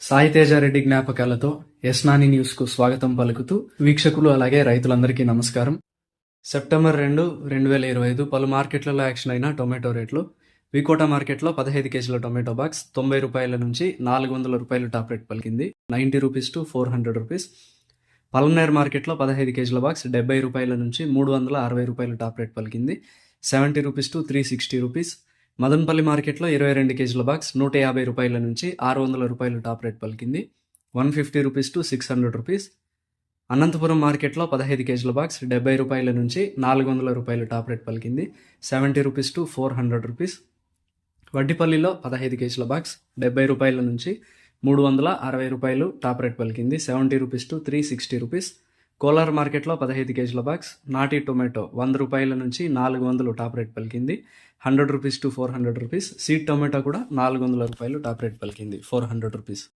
సాయితేజారెడ్డి జ్ఞాపకాలతో యస్నాని న్యూస్కు స్వాగతం పలుకుతూ వీక్షకులు అలాగే రైతులందరికీ నమస్కారం. సెప్టెంబర్ రెండు రెండు వేల ఇరవై ఐదు పలు మార్కెట్లలో యాక్షన్ అయిన టొమాటో రేట్లు. వికోటా మార్కెట్లో పదహైదు కేజీల టొమాటో బాక్స్ తొంభై రూపాయల నుంచి నాలుగు వందల రూపాయలు టాప్ రేట్ పలికింది. Ninety rupees to four hundred rupees. Palamaner మార్కెట్లో పదహైదు కేజీల బాక్స్ డెబ్బై రూపాయల నుంచి మూడు వందల అరవై రూపాయలు టాప్ రేట్ పలికింది. Seventy rupees to three sixty rupees. Madanapalle మార్కెట్లో ఇరవై రెండు కేజీల బాక్స్ నూట యాభై రూపాయల నుంచి ఆరు వందల రూపాయలు టాప్ రేట్ పలికింది. One fifty rupees to six hundred rupees. Anantapuram మార్కెట్లో పదహైదు కేజీల బాక్స్ డెబ్బై రూపాయల నుంచి నాలుగు వందల రూపాయలు టాప్ రేట్ పలికింది. Seventy rupees to four hundred rupees. వడ్డిపల్లిలో పదహైదు కేజీల బాక్స్ డెబ్బై రూపాయల నుంచి మూడు వందల అరవై రూపాయలు టాప్ రేట్ పలికింది. Seventy rupees to three sixty rupees. Kolar మార్కెట్లో పదహైదు కేజీల బాక్స్ నాటి టొమాటో వంద రూపాయల నుంచి నాలుగు వందలు టాప్ రేట్ పలికింది. Hundred rupees to four hundred rupees. Seed tomato కూడా నాలుగు వందల రూపాయలు టాప్ రేట్ పలికింది. Four hundred rupees.